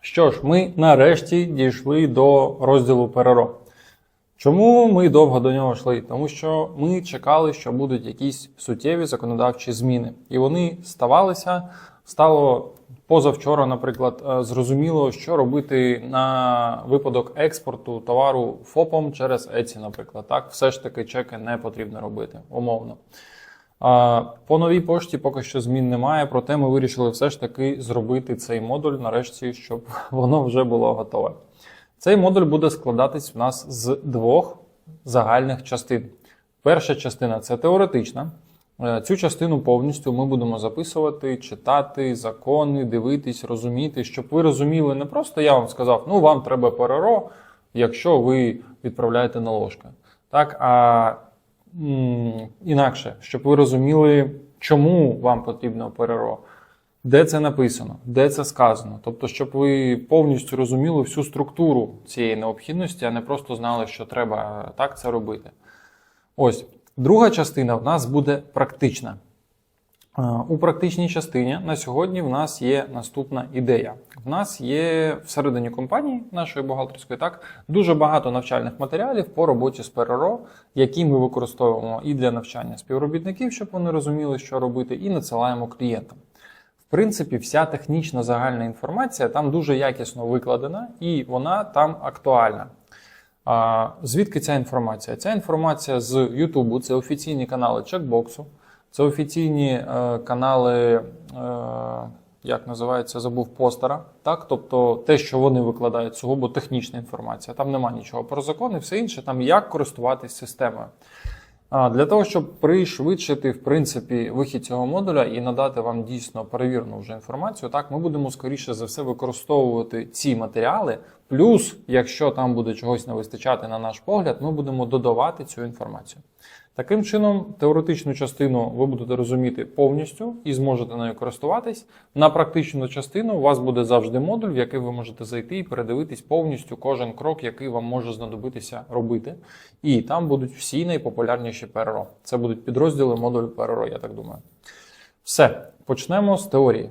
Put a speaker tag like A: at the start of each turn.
A: Що ж, ми нарешті дійшли до розділу ПРРО. Чому ми довго до нього йшли? Тому що ми чекали, що будуть якісь суттєві законодавчі зміни, і вони ставалися. Стало позавчора, наприклад, е, зрозуміло, що робити на випадок експорту товару ФОПом через ЕЦІ, наприклад. Так, все ж таки чеки не потрібно робити, умовно. По новій пошті поки що змін немає, проте ми вирішили все ж таки зробити цей модуль нарешті, щоб воно вже було готове. Цей модуль буде складатись в нас з двох загальних частин. Перша частина це теоретична. Е, Цю частину повністю ми будемо записувати, читати закони, дивитись, розуміти, щоб ви розуміли не просто я вам сказав, ну вам треба ПРРО, якщо ви відправляєте наложки. Так, а інакше, щоб ви розуміли, чому вам потрібно переро, де це написано, де це сказано. Тобто, щоб ви повністю розуміли всю структуру цієї необхідності, а не просто знали, що треба так це робити. Ось друга частина в нас буде практична. Е, У практичній частині на сьогодні в нас є наступна ідея. В нас є всередині компанії нашої бухгалтерської так дуже багато навчальних матеріалів по роботі з ПРРО, які ми використовуємо і для навчання співробітників, щоб вони розуміли, що робити, і надсилаємо клієнтам. В принципі, вся технічна загальна інформація там дуже якісно викладена і вона там актуальна. А, звідки ця інформація? Ця інформація з YouTube, це офіційні канали чекбоксу, це офіційні е, канали, е, як називається, забув постера. Так? Тобто те, що вони викладають, сугубо технічна інформація. Там нема нічого про закони, все інше, там як користуватись системою. Для того, щоб пришвидшити в принципі вихід цього модуля і надати вам дійсно перевірену вже інформацію, так ми будемо скоріше за все використовувати ці матеріали. Плюс, якщо там буде чогось не вистачати на наш погляд, ми будемо додавати цю інформацію. Таким чином, теоретичну частину ви будете розуміти повністю і зможете нею користуватись. На практичну частину у вас буде завжди модуль, в який ви можете зайти і передивитись повністю кожен крок, який вам може знадобитися робити. І там будуть всі найпопулярніші ПРО. Це будуть підрозділи модулю ПРО, я так думаю. Все, почнемо з теорії.